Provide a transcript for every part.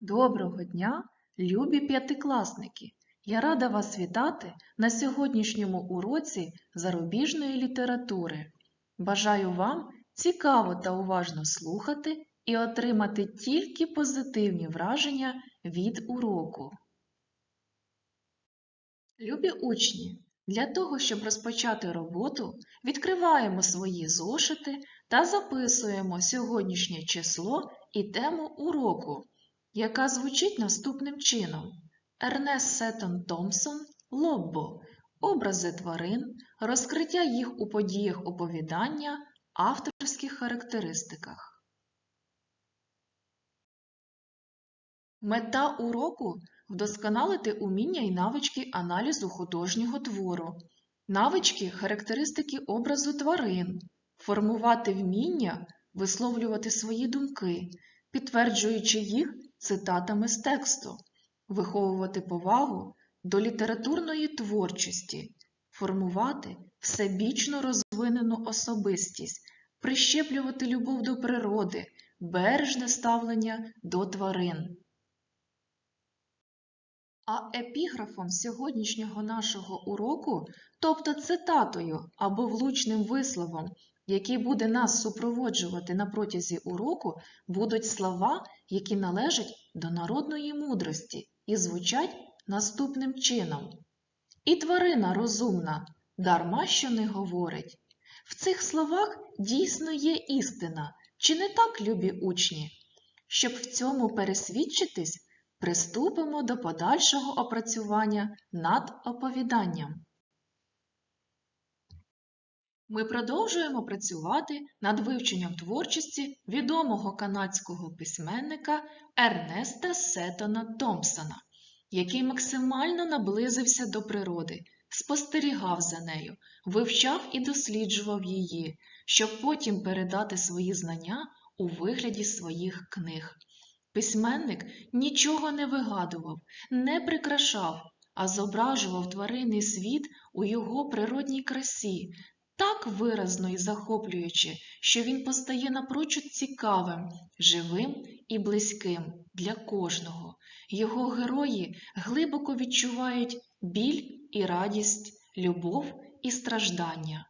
Доброго дня, любі п'ятикласники! Я рада вас вітати на сьогоднішньому уроці зарубіжної літератури. Бажаю вам цікаво та уважно слухати і отримати тільки позитивні враження від уроку. Любі учні! Для того, щоб розпочати роботу, відкриваємо свої зошити та записуємо сьогоднішнє число і тему уроку яка звучить наступним чином: Ернест Сеттон Томпсон Лоббо. Образи тварин, розкриття їх у подіях оповідання, авторських характеристиках. Мета уроку вдосконалити уміння і навички аналізу художнього твору, навички характеристики образу тварин, формувати вміння, висловлювати свої думки, підтверджуючи їх цитатами з тексту, виховувати повагу до літературної творчості, формувати всебічно розвинену особистість, прищеплювати любов до природи, бережне ставлення до тварин. А епіграфом сьогоднішнього нашого уроку, тобто цитатою або влучним висловом, який буде нас супроводжувати на протязі уроку, будуть слова, які належать до народної мудрості і звучать наступним чином. І тварина розумна, дарма що не говорить. В цих словах дійсно є істина, чи не так, любі учні? Щоб в цьому пересвідчитись, приступимо до подальшого опрацювання над оповіданням. Ми продовжуємо працювати над вивченням творчості відомого канадського письменника Ернеста Сеттона Томпсона, який максимально наблизився до природи, спостерігав за нею, вивчав і досліджував її, щоб потім передати свої знання у вигляді своїх книг. Письменник нічого не вигадував, не прикрашав, а зображував тваринний світ у його природній красі, виразно і захоплююче, що він постає напрочуд цікавим, живим і близьким для кожного. Його герої глибоко відчувають біль і радість, любов і страждання.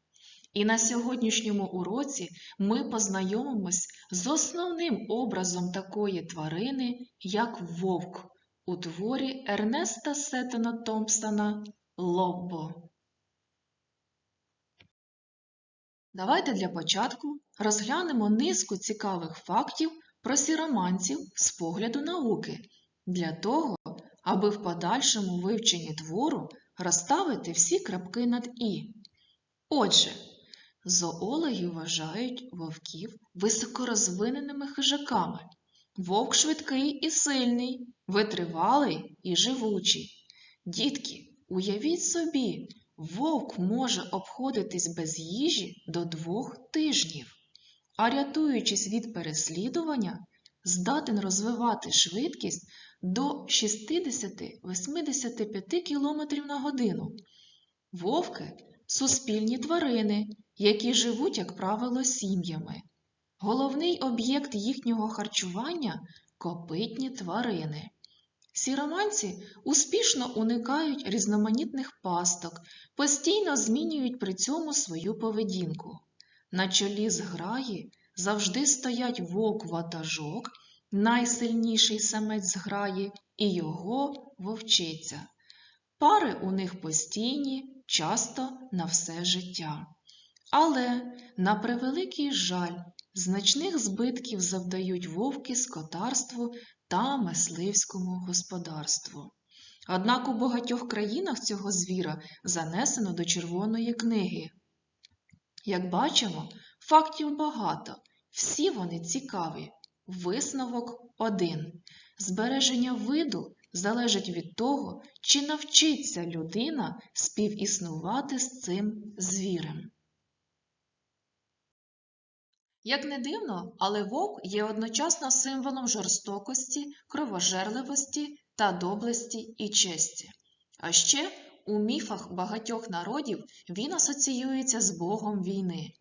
І на сьогоднішньому уроці ми познайомимось з основним образом такої тварини, як вовк, у творі Ернеста Сеттона Томпсона Лоббо. Давайте для початку розглянемо низку цікавих фактів про сіроманців з погляду науки, для того, аби в подальшому вивченні твору розставити всі крапки над І. Отже, зоологи вважають вовків високорозвиненими хижаками. Вовк швидкий і сильний, витривалий і живучий. Дітки, уявіть собі, Вовк може обходитись без їжі до двох тижнів, а рятуючись від переслідування, здатен розвивати швидкість до 60-85 км на годину. Вовки суспільні тварини, які живуть, як правило, сім'ями. Головний об'єкт їхнього харчування копитні тварини. Сіроманці успішно уникають різноманітних пасток, постійно змінюють при цьому свою поведінку. На чолі зграї завжди стоять вовк ватажок, найсильніший самець зграї і його вовчиця. Пари у них постійні, часто на все життя. Але, на превеликий жаль, значних збитків завдають вовки скотарству та мисливському господарству. Однак у багатьох країнах цього звіра занесено до Червоної книги. Як бачимо, фактів багато, всі вони цікаві. Висновок один. Збереження виду залежить від того, чи навчиться людина співіснувати з цим звірем. Як не дивно, але вовк є одночасно символом жорстокості, кровожерливості та доблесті і честі. А ще у міфах багатьох народів він асоціюється з богом війни.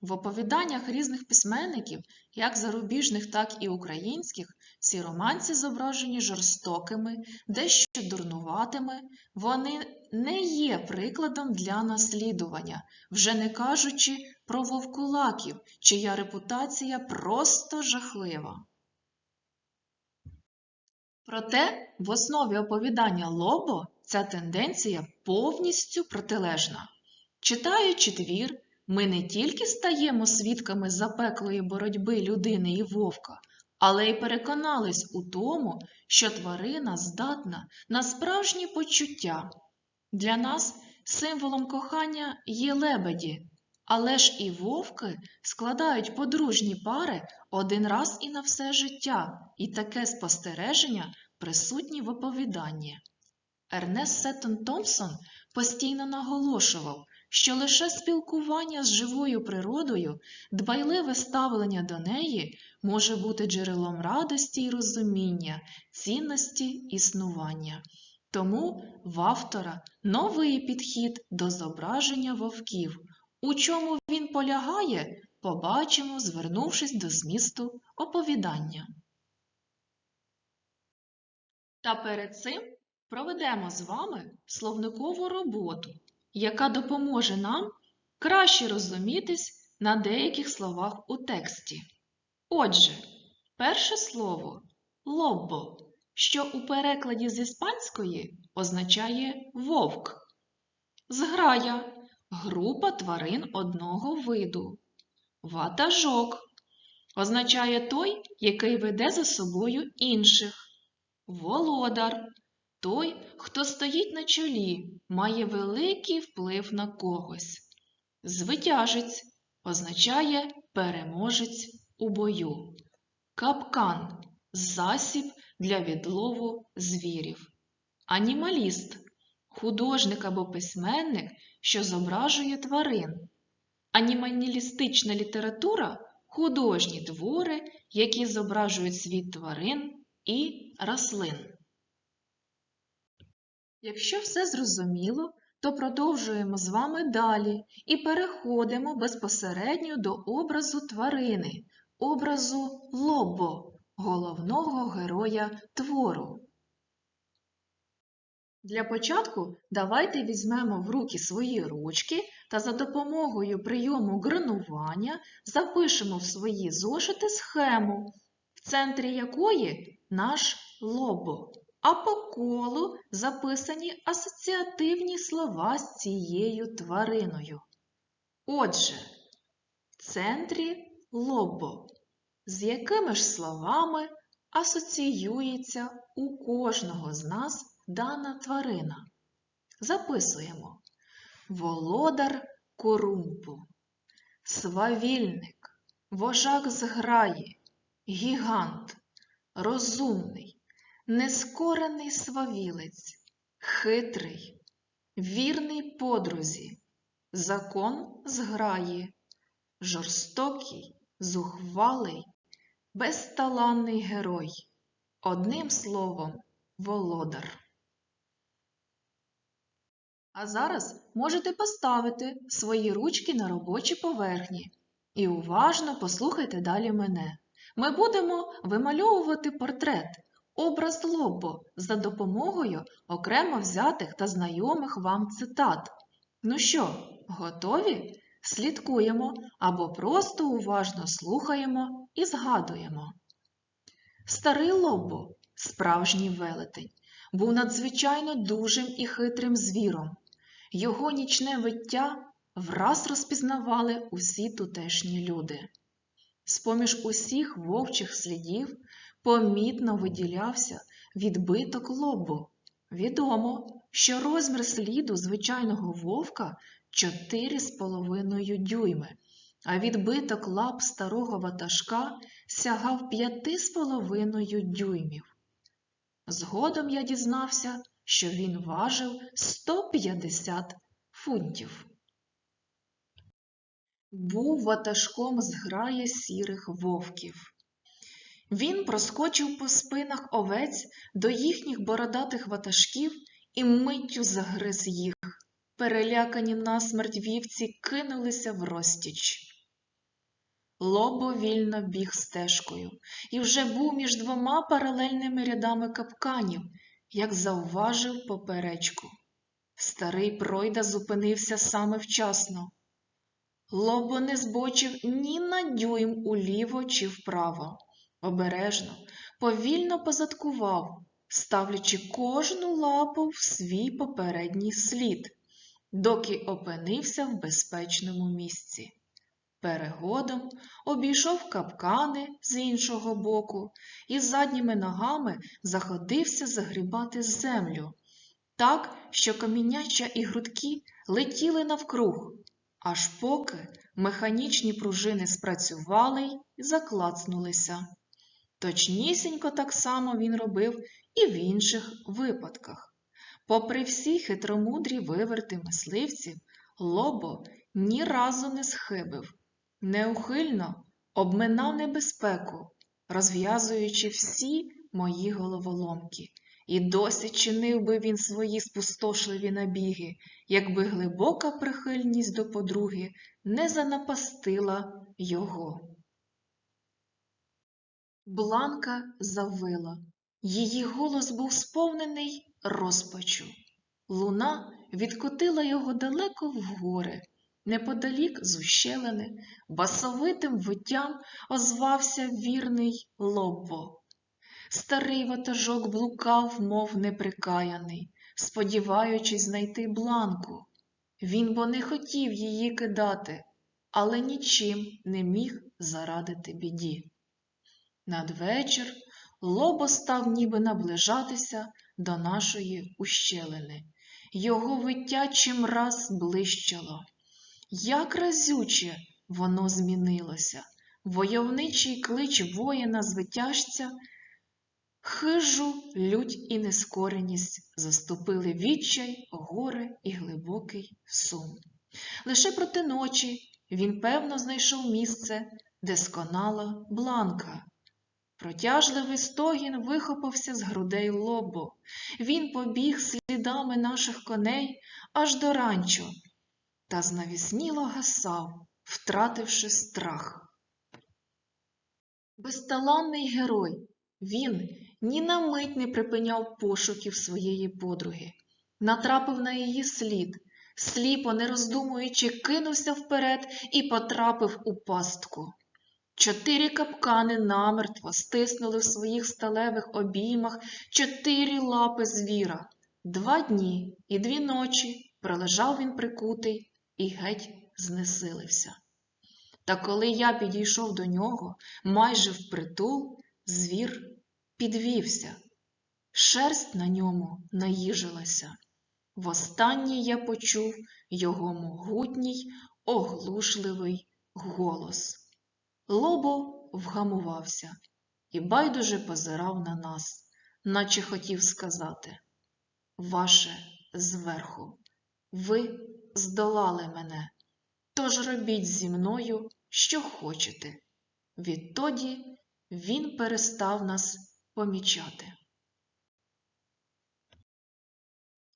В оповіданнях різних письменників, як зарубіжних, так і українських, ці романці зображені жорстокими, дещо дурнуватими, вони не є прикладом для наслідування, вже не кажучи про вовкулаків, чия репутація просто жахлива. Проте в основі оповідання Лобо ця тенденція повністю протилежна. Читаючи твір, ми не тільки стаємо свідками запеклої боротьби людини і вовка, але й переконались у тому, що тварина здатна на справжні почуття. Для нас символом кохання є лебеді, але ж і вовки складають подружні пари один раз і на все життя, і таке спостереження присутні в оповіданні. Ернест Сеттон Томпсон постійно наголошував, що лише спілкування з живою природою, дбайливе ставлення до неї може бути джерелом радості і розуміння, цінності існування. Тому в автора новий підхід до зображення вовків. У чому він полягає, побачимо, звернувшись до змісту оповідання. Та перед цим проведемо з вами словникову роботу, яка допоможе нам краще розумітись на деяких словах у тексті. Отже, перше слово лоббо, що у перекладі з іспанської означає вовк. Зграя група тварин одного виду. Ватажок означає той, який веде за собою інших. Володар той, хто стоїть на чолі, має великий вплив на когось. Звитяжець означає переможець у бою. Капкан засіб для відлову звірів. Анімаліст художник або письменник, що зображує тварин. Анімалістична література художні твори, які зображують світ тварин і рослин. Якщо все зрозуміло, то продовжуємо з вами далі і переходимо безпосередньо до образу тварини, образу лобо, головного героя твору. Для початку давайте візьмемо в руки свої ручки та за допомогою прийому гранування запишемо в свої зошити схему, в центрі якої наш лобо, а по колу записані асоціативні слова з цією твариною. Отже, в центрі лобо, з якими ж словами асоціюється у кожного з нас дана тварина. Записуємо володар корумпу, свавільник, вожак зграї, гігант, розумний, нескорений свавілець, хитрий, вірний подрузі, закон зграї, жорстокий, зухвалий, безталанний герой, одним словом, володар. А зараз можете поставити свої ручки на робочі поверхні і уважно послухайте далі мене. Ми будемо вимальовувати портрет, образ лобо за допомогою окремо взятих та знайомих вам цитат. Ну що, готові? Слідкуємо або просто уважно слухаємо і згадуємо. Старий лобо, справжній велетень, був надзвичайно дужим і хитрим звіром. Його нічне виття враз розпізнавали усі тутешні люди. З-поміж усіх вовчих слідів помітно виділявся відбиток лобу. Відомо, що розмір сліду звичайного вовка 4,5 дюйми, а відбиток лап старого ватажка сягав 5,5 дюймів. Згодом я дізнався, що він важив 150 фунтів. Був ватажком зграє сірих вовків. Він проскочив по спинах овець до їхніх бородатих ватажків і миттю загриз їх. Перелякані насмерть вівці кинулися в розтіч. Лобо вільно біг стежкою і вже був між двома паралельними рядами капканів, як завважив поперечку. Старий пройда зупинився саме вчасно. Лобо не збочив ні на дюйм уліво чи вправо. Обережно, повільно позадкував, ставлячи кожну лапу в свій попередній слід, доки опинився в безпечному місці. Перегодом обійшов капкани з іншого боку і задніми ногами заходився загрібати землю, так, що каміняча і грудки летіли навкруг, аж поки механічні пружини спрацювали й заклацнулися. Точнісінько так само він робив і в інших випадках. Попри всі хитромудрі виверти мисливців, Лобо ні разу не схибив, неухильно обминав небезпеку, розв'язуючи всі мої головоломки. І досі чинив би він свої спустошливі набіги, якби глибока прихильність до подруги не занапастила його. Бланка завила. Її голос був сповнений розпачу. Луна відкотила його далеко в гори. Неподалік з ущелини, басовитим виттям озвався вірний Лоббо. Старий ватажок блукав, мов неприкаяний, сподіваючись знайти бланку. Він бо не хотів її кидати, але нічим не міг зарадити біді. Надвечір Лобо став ніби наближатися до нашої ущелини. Його виття чимраз блищало. Як разюче воно змінилося, войовничий клич воїна звитяжця, хижу лють і нескореність заступили відчай, горе і глибокий сум. Лише проти ночі він певно знайшов місце, де сконала бланка. Протяжливий стогін вихопився з грудей лобо. Він побіг слідами наших коней аж до ранчо та знавісніло гасав, втративши страх. Безталанний герой, він ні на мить не припиняв пошуків своєї подруги, натрапив на її слід, сліпо, не роздумуючи, кинувся вперед і потрапив у пастку. Чотири капкани намертво стиснули в своїх сталевих обіймах чотири лапи звіра. Два дні і дві ночі пролежав він прикутий і геть знесилився. Та коли я підійшов до нього майже впритул, звір підвівся, шерсть на ньому наїжилася. Востаннє я почув його могутній, оглушливий голос. Лобо вгамувався і байдуже позирав на нас, наче хотів сказати Ваше зверху, ви здолали мене, тож робіть зі мною, що хочете. Відтоді він перестав нас помічати.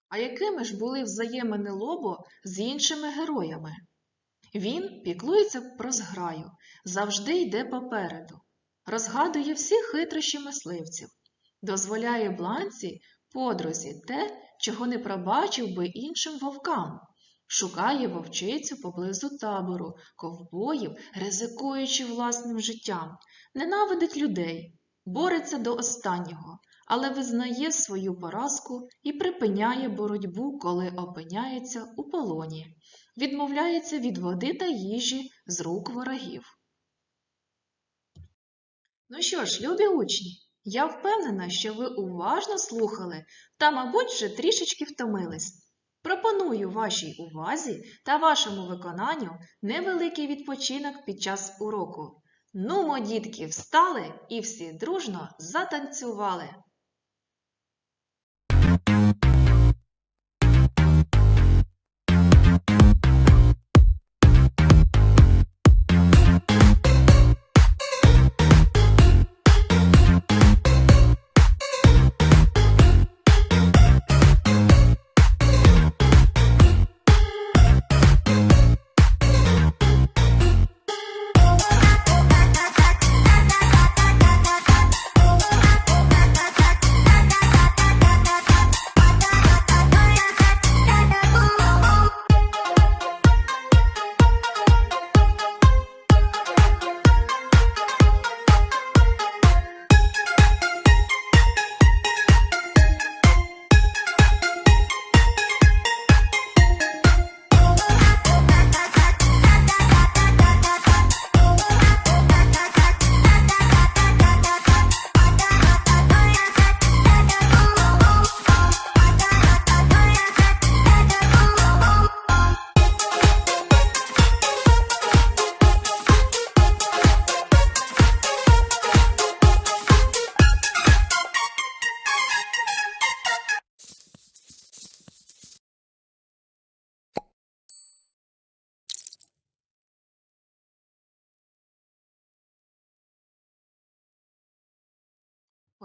А якими ж були взаємини Лобо з іншими героями? Він піклується про зграю, завжди йде попереду, розгадує всі хитрощі мисливців, дозволяє бланці подрузі те, чого не пробачив би іншим вовкам, шукає вовчицю поблизу табору, ковбоїв, ризикуючи власним життям, ненавидить людей, бореться до останнього, але визнає свою поразку і припиняє боротьбу, коли опиняється у полоні відмовляється від води та їжі з рук ворогів. Ну що ж, любі учні, я впевнена, що ви уважно слухали та, мабуть, вже трішечки втомились. Пропоную вашій увазі та вашому виконанню невеликий відпочинок під час уроку. Нумо, дітки, встали і всі дружно затанцювали.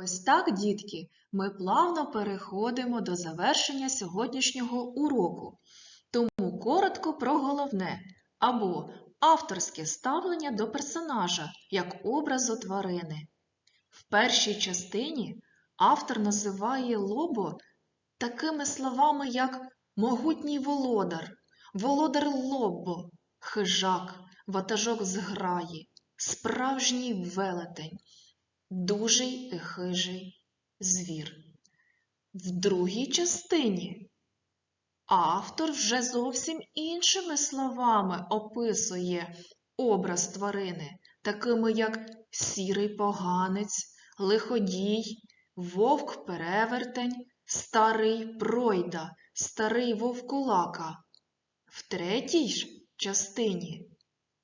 Ось так, дітки, ми плавно переходимо до завершення сьогоднішнього уроку. Тому коротко про головне або авторське ставлення до персонажа як образу тварини. В першій частині автор називає Лобо такими словами, як могутній володар, володар Лобо, хижак, ватажок зграї, справжній велетень, дужий і хижий звір. В другій частині автор вже зовсім іншими словами описує образ тварини, такими як сірий поганець, лиходій, вовк-перевертень, старий пройда, старий вовкулака. В третій ж частині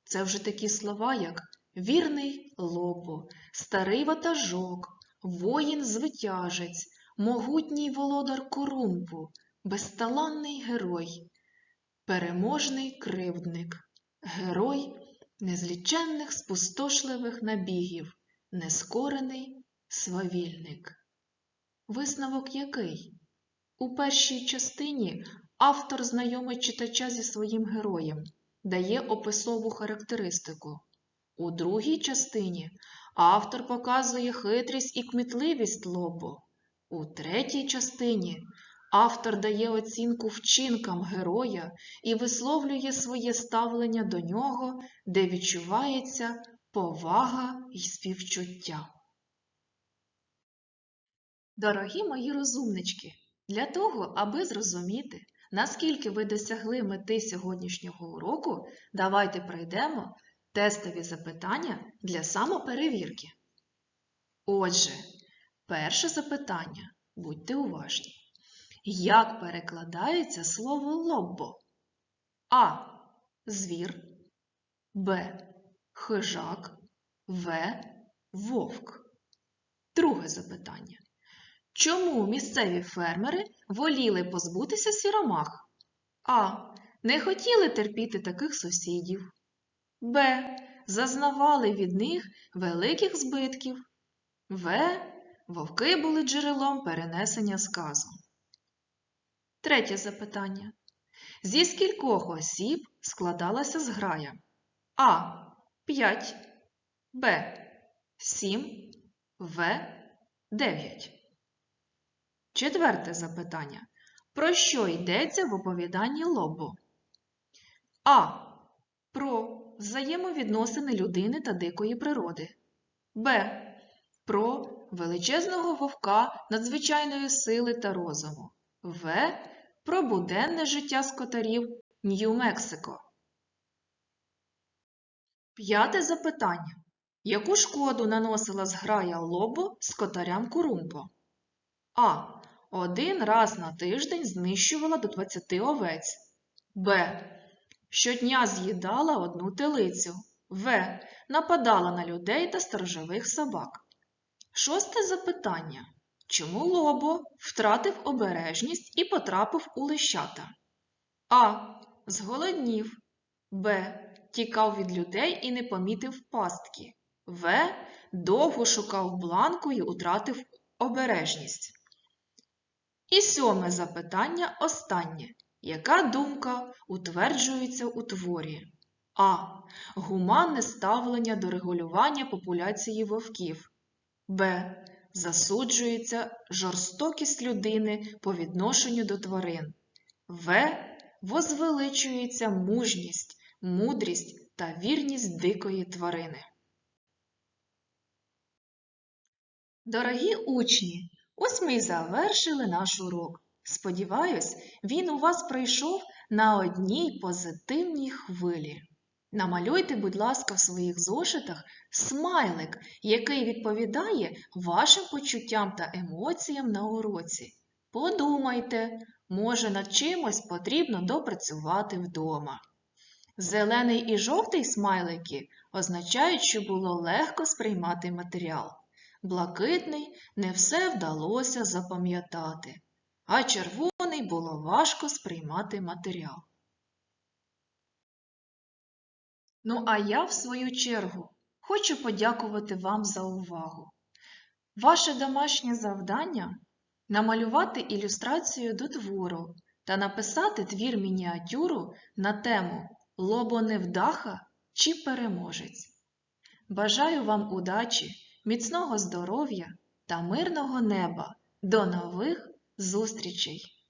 це вже такі слова, як вірний лобо, старий ватажок, воїн-звитяжець, могутній володар Корумпу, безталанний герой, переможний кривдник, герой незліченних спустошливих набігів, нескорений свавільник. Висновок який? У першій частині автор знайомить читача зі своїм героєм, дає описову характеристику. У другій частині автор показує хитрість і кмітливість лобо. У третій частині автор дає оцінку вчинкам героя і висловлює своє ставлення до нього, де відчувається повага і співчуття. Дорогі мої розумнички, для того, аби зрозуміти, наскільки ви досягли мети сьогоднішнього уроку, давайте пройдемо тестові запитання для самоперевірки. Отже, перше запитання. Будьте уважні. Як перекладається слово лоббо? А. Звір. Б. Хижак. В. Вовк. Друге запитання. Чому місцеві фермери воліли позбутися сіромах? А. Не хотіли терпіти таких сусідів. Б. Зазнавали від них великих збитків. В. Вовки були джерелом перенесення сказу. Третє запитання. Зі скількох осіб складалася зграя? А. 5. Б. 7. В. 9. Четверте запитання. Про що йдеться в оповіданні Лобо? А. Про взаємовідносини людини та дикої природи. Б. Про величезного вовка надзвичайної сили та розуму. В. Про буденне життя скотарів Нью-Мексико. П'яте запитання. Яку шкоду наносила зграя Лобо скотарям Курумпо? А. Один раз на тиждень знищувала до 20 овець. Б. Щодня з'їдала одну телицю. В. Нападала на людей та сторожових собак. Шосте запитання. Чому Лобо втратив обережність і потрапив у лищата? А. Зголоднів. Б. Тікав від людей і не помітив пастки. В. Довго шукав бланку і утратив обережність. І сьоме запитання останнє. Яка думка утверджується у творі? А. Гуманне ставлення до регулювання популяції вовків. Б. Засуджується жорстокість людини по відношенню до тварин. В. Возвеличується мужність, мудрість та вірність дикої тварини. Дорогі учні! Ось ми й завершили наш урок. Сподіваюсь, він у вас пройшов на одній позитивній хвилі. Намалюйте, будь ласка, в своїх зошитах смайлик, який відповідає вашим почуттям та емоціям на уроці. Подумайте, може над чимось потрібно допрацювати вдома. Зелений і жовтий смайлики означають, що було легко сприймати матеріал. Блакитний не все вдалося запам'ятати, а червоний було важко сприймати матеріал. Ну, а я, в свою чергу, хочу подякувати вам за увагу. Ваше домашнє завдання намалювати ілюстрацію до твору та написати твір-мініатюру на тему Лобоневдаха чи переможець. Бажаю вам удачі, міцного здоров'я та мирного неба. До нових зустрічей!